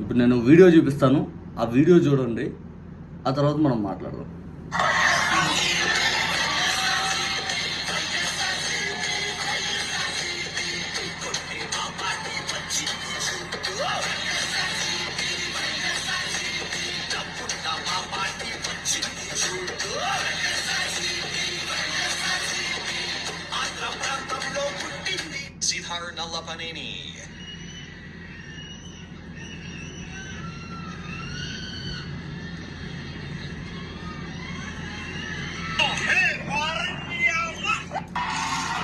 ఇప్పుడు నేను వీడియో చూపిస్తాను. ఆ వీడియో చూడండి. ఆ తర్వాత మనం మాట్లాడదాం. నల్ల పనిని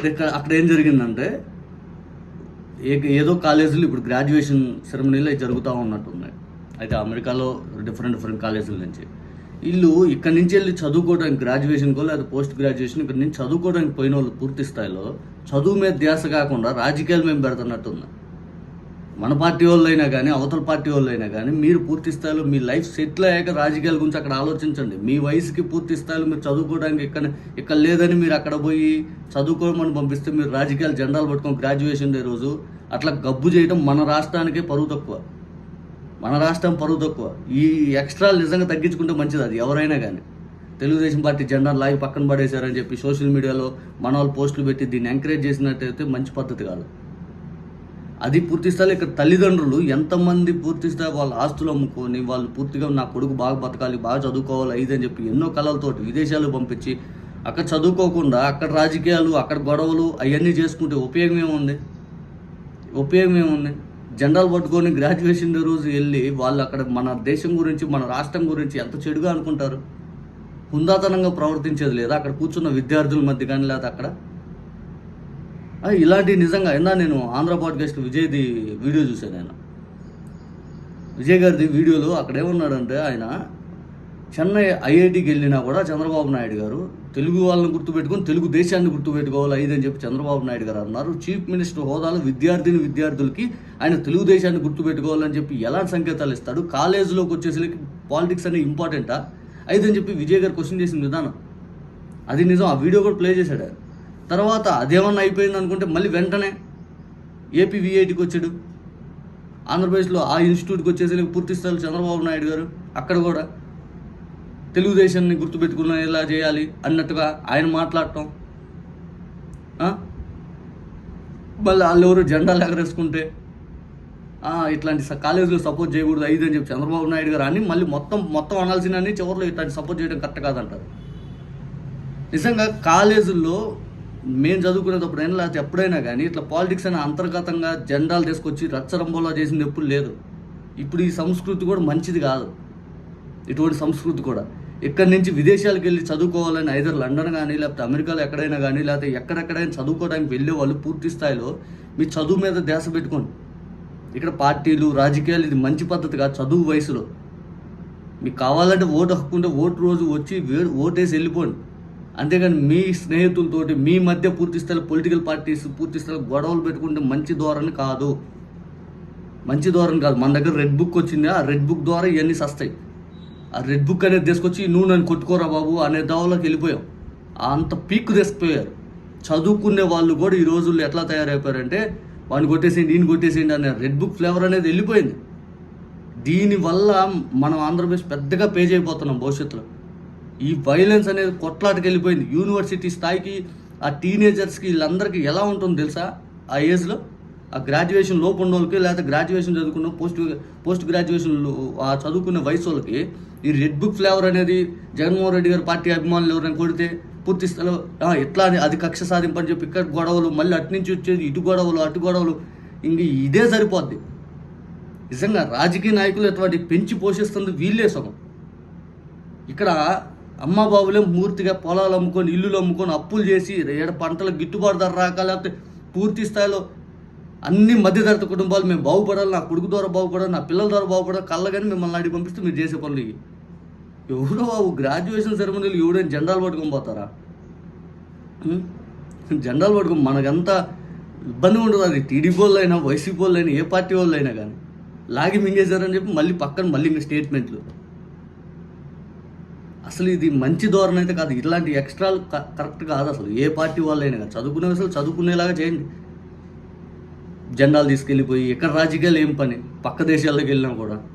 ఇక్కడ అక్కడ ఏం జరిగిందంటే ఏ- ఏదో కాలేజీలు ఇప్పుడు గ్రాడ్యుయేషన్ సెరమనీలు అవి జరుగుతూ ఉన్నట్టున్నాయి అయితే అమెరికాలో డిఫరెంట్ డిఫరెంట్ కాలేజీల నుంచి. వీళ్ళు ఇక్కడ నుంచి వెళ్ళి చదువుకోవడానికి గ్రాడ్యుయేషన్కో లేదా పోస్ట్ గ్రాడ్యుయేషన్ ఇక్కడ నుంచి చదువుకోవడానికి పోయిన వాళ్ళు పూర్తి స్థాయిలో చదువు మీద ధ్యాస కాకుండా రాజకీయాలు మేము పెడుతున్నట్టుంది మన పార్టీ వాళ్ళు అయినా కానీ అవతల పార్టీ వాళ్ళు అయినా కానీ మీరు పూర్తి స్థాయిలో మీ లైఫ్ సెటిల్ అయ్యాక రాజకీయాల గురించి అక్కడ ఆలోచించండి. మీ వయసుకి పూర్తి స్థాయిలో మీరు చదువుకోవడానికి ఇక్కడ ఇక్కడ లేదని మీరు అక్కడ పోయి చదువుకోమని పంపిస్తే మీరు రాజకీయాలు జెండాలు పట్టుకొని గ్రాడ్యుయేషన్ డే రోజు అట్లా గబ్బు చేయడం మన రాష్ట్రానికే పరువు తక్కువ. మన రాష్ట్రం పరువు తక్కువ. ఈ ఎక్స్ట్రా నిజంగా తగ్గించుకుంటే మంచిది అది ఎవరైనా కానీ తెలుగుదేశం పార్టీ జెండా లాగి పక్కన పడేశారని చెప్పి సోషల్ మీడియాలో మన వాళ్ళు పోస్టులు పెట్టి దీన్ని ఎంకరేజ్ చేసినట్టయితే మంచి పద్ధతి కాదు. అది పూర్తి స్థాయిలో ఇక్కడ తల్లిదండ్రులు ఎంతమంది పూర్తి స్థాయి వాళ్ళ ఆస్తులు అమ్ముకొని వాళ్ళు పూర్తిగా నా కొడుకు బాగా బతకాలి బాగా చదువుకోవాలి ఇది అని చెప్పి ఎన్నో కళలతోటి విదేశాలు పంపించి అక్కడ చదువుకోకుండా అక్కడ రాజకీయాలు అక్కడ గొడవలు అవన్నీ చేసుకుంటే ఉపయోగం ఏముంది? ఉపయోగం ఏముంది? జెండాలు పట్టుకొని గ్రాడ్యుయేషన్ రోజు వెళ్ళి వాళ్ళు అక్కడ మన దేశం గురించి మన రాష్ట్రం గురించి ఎంత చెడుగా అనుకుంటారు? హుందాతనంగా ప్రవర్తించేది లేదా? అక్కడ కూర్చున్న విద్యార్థుల మధ్య కానీ లేదా అక్కడ? ఇలాంటి నిజంగా ఇందా నేను ఆంధ్ర పాడ్కాస్ట్ విజయ్ది వీడియో చూశాను నేను. విజయ్ గారిది వీడియోలో అక్కడేమున్నాడంటే ఆయన చెన్నై ఐఐటికి వెళ్ళినా కూడా చంద్రబాబు నాయుడు గారు తెలుగు వాళ్ళని గుర్తుపెట్టుకొని తెలుగు దేశాన్ని గుర్తుపెట్టుకోవాలి ఐదని చెప్పి చంద్రబాబు నాయుడు గారు అన్నారు. చీఫ్ మినిస్టర్ హోదాలో విద్యార్థిని విద్యార్థులకి ఆయన తెలుగు దేశాన్ని గుర్తుపెట్టుకోవాలని చెప్పి ఎలాంటి సంకేతాలు ఇస్తాడు? కాలేజీలోకి వచ్చేసరికి పాలిటిక్స్ అనేది ఇంపార్టెంటా? ఐదని చెప్పి విజయ్ గారు క్వశ్చన్ చేసిన విధానం. అది నిజం. ఆ వీడియో కూడా ప్లే చేశాడు తర్వాత అదేమన్నా అయిపోయింది అనుకుంటే మళ్ళీ వెంటనే ఏపీ విఐటికి వచ్చాడు. ఆంధ్రప్రదేశ్లో ఆ ఇన్స్టిట్యూట్కి వచ్చేసరికి పూర్తి స్థాయిలో చంద్రబాబు నాయుడు గారు అక్కడ కూడా తెలుగుదేశాన్ని గుర్తుపెట్టుకున్న ఎలా చేయాలి అన్నట్టుగా ఆయన మాట్లాడటం. మళ్ళీ వాళ్ళెవరు జెండాలు ఎగరేసుకుంటే ఇట్లాంటి కాలేజీలో సపోర్ట్ చేయకూడదు ఐదు అని చెప్పి చంద్రబాబు నాయుడు గారు అని మళ్ళీ మొత్తం మొత్తం అనాల్సిన చివరిలో ఇట్లాంటి సపోర్ట్ చేయడం కరెక్ట్ కాదంటారు. నిజంగా కాలేజీల్లో మేము చదువుకునేటప్పుడు అయినా లేకపోతే ఎప్పుడైనా కానీ ఇట్లా పాలిటిక్స్ అనే అంతర్గతంగా జెండాలు తీసుకొచ్చి రచ్చరంబోలా చేసింది ఎప్పుడు లేదు. ఇప్పుడు ఈ సంస్కృతి కూడా మంచిది కాదు. ఇటువంటి సంస్కృతి కూడా. ఇక్కడి నుంచి విదేశాలకు వెళ్ళి చదువుకోవాలని ఐదర్ లండన్ కానీ లేకపోతే అమెరికాలో ఎక్కడైనా కానీ లేకపోతే ఎక్కడెక్కడైనా చదువుకోవడానికి వెళ్ళే వాళ్ళు పూర్తి స్థాయిలో మీ చదువు మీద ధ్యాస పెట్టుకోండి. ఇక్కడ పార్టీలు రాజకీయాలు ఇది మంచి పద్ధతి కాదు చదువు వయసులో. మీకు కావాలంటే ఓటు హక్కుంటే ఓటు రోజు వచ్చి ఓటేసి వెళ్ళిపోండి. అంతేగాని మీ స్నేహితులతోటి మీ మధ్య పూర్తి స్థాయి పొలిటికల్ పార్టీస్ పూర్తి స్థాయి గొడవలు పెట్టుకుంటే మంచి ధోరణి కాదు. మంచి ధోరణి కాదు. మన దగ్గర రెడ్ బుక్ వచ్చింది. ఆ రెడ్ బుక్ ద్వారా ఇవన్నీ సస్తాయి. ఆ రెడ్ బుక్ అనేది తీసుకొచ్చి నువ్వు నన్ను కొట్టుకోరా బాబు అనే దావలోకి వెళ్ళిపోయాం. అంత పీక్ తీసుకుపోయారు చదువుకునే వాళ్ళు కూడా ఈ రోజుల్లో ఎట్లా తయారైపోయారంటే వాడిని కొట్టేసేయండి ఈయన కొట్టేసేయండి అనే రెడ్ బుక్ ఫ్లేవర్ అనేది వెళ్ళిపోయింది. దీనివల్ల మనం ఆంధ్రప్రదేశ్ పెద్దగా పే చేయబోతున్నాం భవిష్యత్తులో. ఈ వైలెన్స్ అనేది కొట్లాటకి వెళ్ళిపోయింది యూనివర్సిటీ స్థాయికి ఆ టీనేజర్స్కి వీళ్ళందరికీ ఎలా ఉంటుందో తెలుసా? ఆ ఏజ్లో ఆ గ్రాడ్యుయేషన్ లోపు ఉన్న వాళ్ళకి లేకపోతే గ్రాడ్యుయేషన్ చదువుకున్న పోస్ట్ పోస్ట్ గ్రాడ్యుయేషన్ ఆ చదువుకున్న వయసు వాళ్ళకి ఈ రెడ్ బుక్ ఫ్లేవర్ అనేది జగన్మోహన్ రెడ్డి గారి పార్టీ అభిమానులు ఎవరైనా కొడితే పూర్తి స్థాయిలో ఎట్లా అని అది కక్ష సాధింపు అని చెప్పి ఇక్కడ గొడవలు మళ్ళీ అటు నుంచి వచ్చేది ఇటు గొడవలు అటు గొడవలు ఇంక ఇదే సరిపోద్ది. నిజంగా రాజకీయ నాయకులు అటువంటి పెంచి పోషిస్తుంది వీళ్ళే సగం. ఇక్కడ అమ్మ బాబులే మూర్తిగా పొలాలు అమ్ముకొని ఇల్లులు అమ్ముకొని అప్పులు చేసి ఏడ పంటలు గిట్టుబాటు ధర రాక లేకపోతే పూర్తి స్థాయిలో అన్ని మధ్యతరగతి కుటుంబాలు మేము బాగుపడాలి నా కొడుకు ద్వారా బాగుపడాలి నా పిల్లల ద్వారా బాగుపడాలి కళ్ళగాని మిమ్మల్ని అడిగి పంపిస్తే మీరు చేసే పనులు ఇవి. ఎవడో బాబు గ్రాడ్యుయేషన్ సెరమనీలు ఎవడైనా జెండాలు పట్టుకొని పోతారా? జెండాలు పట్టుకొని మనకంత ఇబ్బంది ఉండదు. అది టీడీపీ వాళ్ళు అయినా వైసీపీ వాళ్ళు అయినా ఏ పార్టీ వాళ్ళు అయినా కానీ. లాగి మింగేశారని చెప్పి మళ్ళీ పక్కన మళ్ళీ ఇంకా స్టేట్మెంట్లు అసలు ఇది మంచి ధోరణి అయితే కాదు. ఇట్లాంటి ఎక్స్ట్రాలు క- కరెక్ట్ కాదు అసలు. ఏ పార్టీ వాళ్ళైనా కానీ చదువుకునే అసలు చదువుకునేలాగా చేయండి. జెండాలు తీసుకెళ్ళిపోయి ఎక్కడ రాజకీయాలు ఏం పని? పక్క దేశాలకు వెళ్ళినా కూడా